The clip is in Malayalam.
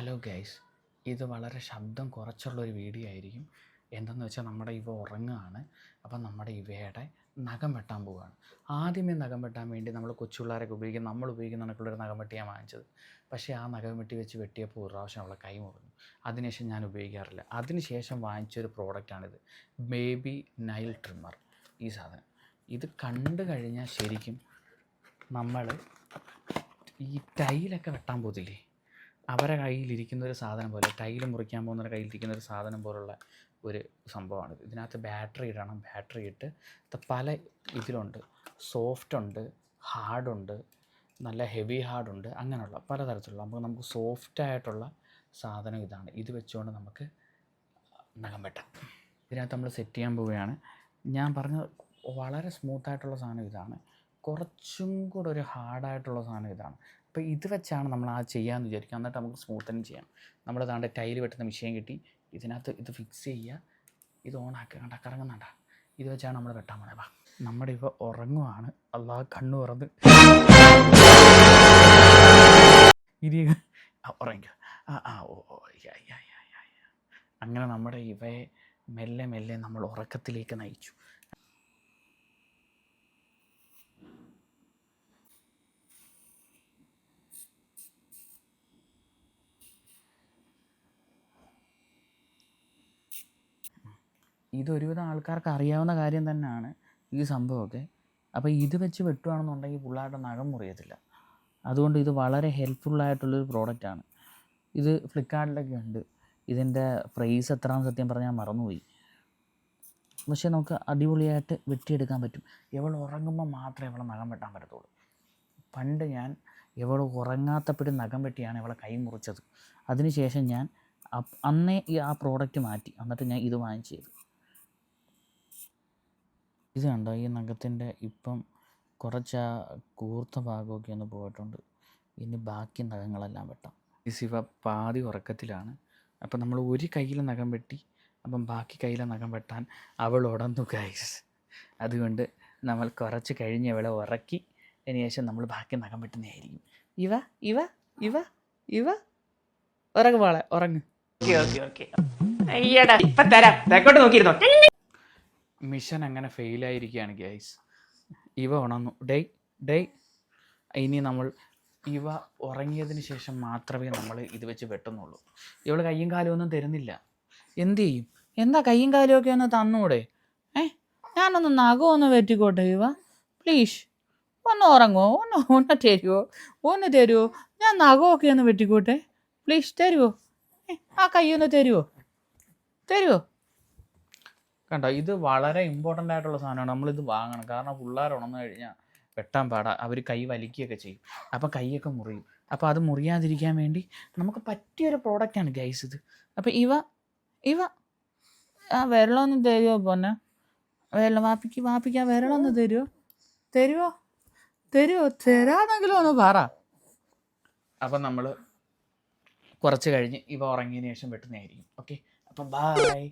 ഹലോ ഗൈസ് ഇത് വളരെ ശബ്ദം കുറച്ചുള്ള ഒരു വീഡിയോ ആയിരിക്കും. എന്തെന്ന് വെച്ചാൽ നമ്മുടെ ഇവ ഉറങ്ങുകയാണ്. അപ്പം നമ്മുടെ ഇവയുടെ നഖം വെട്ടാൻ പോവുകയാണ്. ആദ്യമേ നഖം വെട്ടാൻ വേണ്ടി നമ്മൾ കൊച്ചുപിള്ളേരൊക്കെ ഉപയോഗിക്കും. നമ്മൾ ഉപയോഗിക്കുന്ന കണക്കുള്ളൊരു നഖം വെട്ടിയാണ് വാങ്ങിച്ചത്. പക്ഷേ ആ നഖം വെട്ടി വെച്ച് വെട്ടിയപ്പോൾ ഒരു പ്രാവശ്യം അവളെ കൈ മുറിഞ്ഞു. അതിനുശേഷം ഞാൻ ഉപയോഗിക്കാറില്ല. അതിനുശേഷം വാങ്ങിച്ചൊരു പ്രോഡക്റ്റാണിത്. ബേബി നൈൽ ട്രിമ്മർ ഈ സാധനം. ഇത് കണ്ടു കഴിഞ്ഞാൽ ശരിക്കും നമ്മൾ ഈ ടൈലൊക്കെ വെട്ടാൻ പോകത്തില്ലേ? അവരെ കയ്യിലിരിക്കുന്ന ഒരു സാധനം പോലെ ടൈൽ മുറിക്കാൻ പോകുന്ന ഒരു കയ്യിലിരിക്കുന്ന ഒരു സാധനം പോലുള്ള ഒരു സംഭവമാണിത് ഇതിനകത്ത് ബാറ്ററി ഇടണം. ബാറ്ററി ഇട്ട് പല ഇതിലുണ്ട്. സോഫ്റ്റ് ഉണ്ട് ഹാർഡുണ്ട് നല്ല ഹെവി ഹാർഡുണ്ട് അങ്ങനെയുള്ള പലതരത്തിലുള്ള നമുക്ക് നമുക്ക് സോഫ്റ്റ് ആയിട്ടുള്ള സാധനം ഇതാണ്. ഇത് വെച്ചുകൊണ്ട് നമുക്ക് നഖം വെട്ടാം. ഇതിനകത്ത് നമ്മൾ സെറ്റ് ചെയ്യാൻ പോവുകയാണ്. ഞാൻ പറഞ്ഞ വളരെ സ്മൂത്തായിട്ടുള്ള സാധനം ഇതാണ്. കുറച്ചും കൂടെ ഒരു ഹാർഡായിട്ടുള്ള സാധനം ഇതാണ്. അപ്പോൾ ഇത് വെച്ചാണ് നമ്മൾ ആ ചെയ്യാമെന്ന് വിചാരിക്കുക. എന്നിട്ട് നമുക്ക് സ്മൂത്തനും ചെയ്യാം. നമ്മൾ താണ്ട് ടൈൽ വെട്ടുന്ന മിഷീൻ കിട്ടി. ഇതിനകത്ത് ഇത് ഫിക്സ് ചെയ്യുക ഇത് ഓണാക്കുക കണ്ട കറങ്ങുന്നുണ്ട. ഇത് വെച്ചാണ് നമ്മൾ വെട്ടാൻ പോണേ. വാ. നമ്മുടെ ഇവ ഉറങ്ങുവാണ്. അള്ളാഹ് കണ്ണു തുറന്ന്. ഇരി ഉറങ്ങിക്കുക ഉറങ്ങിക്കോ. ആ ആ ഓ. അങ്ങനെ നമ്മുടെ ഇവയെ മെല്ലെ മെല്ലെ നമ്മൾ ഉറക്കത്തിലേക്ക് നയിച്ചു. ഇതൊരുവിധം ആൾക്കാർക്ക് അറിയാവുന്ന കാര്യം തന്നെയാണ് ഈ സംഭവമൊക്കെ. അപ്പോൾ ഇത് വെച്ച് വെട്ടുകയാണെന്നുണ്ടെങ്കിൽ പുള്ളാരുടെ നഖം മുറിയത്തില്ല. അതുകൊണ്ട് ഇത് വളരെ ഹെൽപ്ഫുള്ളായിട്ടുള്ളൊരു പ്രോഡക്റ്റാണ് ഇത് ഫ്ലിപ്കാർട്ടിലൊക്കെ ഉണ്ട്. ഇതിന്റെ പ്രൈസ് എത്രയാണെന്ന് സത്യം പറഞ്ഞാൽ മറന്നുപോയി. പക്ഷേ നമുക്ക് അടിപൊളിയായിട്ട് വെട്ടിയെടുക്കാൻ പറ്റും. ഇവൾ ഉറങ്ങുമ്പോൾ മാത്രമേ ഇവളെ നഖം വെട്ടാൻ പറ്റത്തുള്ളൂ. പണ്ട് ഞാൻ ഇവൾ ഉറങ്ങാത്തപ്പോഴും നഖം വെട്ടിയാണ് ഇവളെ കൈ മുറിച്ചത്. അതിനുശേഷം ഞാൻ അന്നേ ഈ ആ പ്രോഡക്റ്റ് മാറ്റി. എന്നിട്ട് ഞാൻ ഇത് വാങ്ങിച്ചത് ഇത് കണ്ടോ ഈ നഖത്തിന്റെ ഇപ്പം കുറച്ച് ആ കൂർത്ത ഭാഗമൊക്കെ ഒന്ന് പോയിട്ടുണ്ട്. ഇനി ബാക്കി നഖങ്ങളെല്ലാം വെട്ടാം. ഈ ശിവ പാതി ഉറക്കത്തിലാണ്. അപ്പം നമ്മൾ ഒരു കയ്യിൽ നഖം വെട്ടി അപ്പം ബാക്കി കയ്യിലെ നഖം വെട്ടാൻ അവൾ ഉടന്നു ഗൈസ് അതുകൊണ്ട് നമ്മൾ കുറച്ച് കഴിഞ്ഞ് അവളെ ഉറക്കി അതിന് ശേഷം നമ്മൾ ബാക്കി നഖം വെട്ടുന്നതായിരിക്കും. ഇവ ഇവ ഇവ ഇവ. ഉറങ്ങ് പോളെ ഉറങ്ങ്. Okay okay okay. അയ്യടാ ഇപ്പം തരാം. തെക്കോട്ട് നോക്കിയിരുന്നോ? മിഷൻ അങ്ങനെ ഫെയിലായിരിക്കുകയാണ് ഗൈസ് ഇവ ഉണർന്നു. ഡേ ഡേ ഇനി നമ്മൾ ഇവ ഉറങ്ങിയതിന് ശേഷം മാത്രമേ നമ്മൾ ഇത് വെച്ച് വെട്ടുന്നുള്ളൂ. ഇവൾ കയ്യും കാലും ഒന്നും തരുന്നില്ല. എന്ത് ചെയ്യും? എന്താ കയ്യും കാലും ഒക്കെ ഒന്ന് തന്നൂടെ? ഏ? ഞാനൊന്ന് നഖമൊന്ന് ഒന്ന് വെട്ടിക്കോട്ടെ ഇവ? പ്ലീസ് ഒന്ന് ഉറങ്ങുമോ ഒന്ന് ഒന്ന് തരുമോ ഒന്ന് തരുമോ ഞാൻ നഖമൊക്കെ ഒന്ന് വെട്ടിക്കോട്ടെ. പ്ലീസ് തരുമോ ആ കൈ ഒന്ന് തരുമോ തരുമോ കണ്ടോ? ഇത് വളരെ ഇമ്പോർട്ടന്റ് ആയിട്ടുള്ള സാധനമാണ്. നമ്മളിത് വാങ്ങണം. കാരണം പിള്ളേർ ഉണർന്നു കഴിഞ്ഞാൽ വെട്ടാൻ പാടാ. അവർ കൈ വലിക്കുകയൊക്കെ ചെയ്യും. അപ്പോൾ കൈയൊക്കെ മുറിയും. അപ്പോൾ അത് മുറിയാതിരിക്കാൻ വേണ്ടി നമുക്ക് പറ്റിയൊരു പ്രോഡക്റ്റാണ് ഗൈസ് ഇത്. അപ്പോൾ ഇവ ഇവ. ആ വെള്ളമൊന്ന് തരുമോ പൊന്നെ? വെള്ളം വാപ്പിക്ക് വാപ്പിക്ക് ആ വെള്ളം ഒന്ന് തരുമോ തരുമോ തരുമോ തരാന്നെങ്കിലും ഒന്ന് പറ. അപ്പം നമ്മൾ കുറച്ച് കഴിഞ്ഞ് ഇവ ഉറങ്ങിയതിന് ശേഷം വെട്ടുന്നതായിരിക്കും. ഓക്കെ അപ്പം ബായ്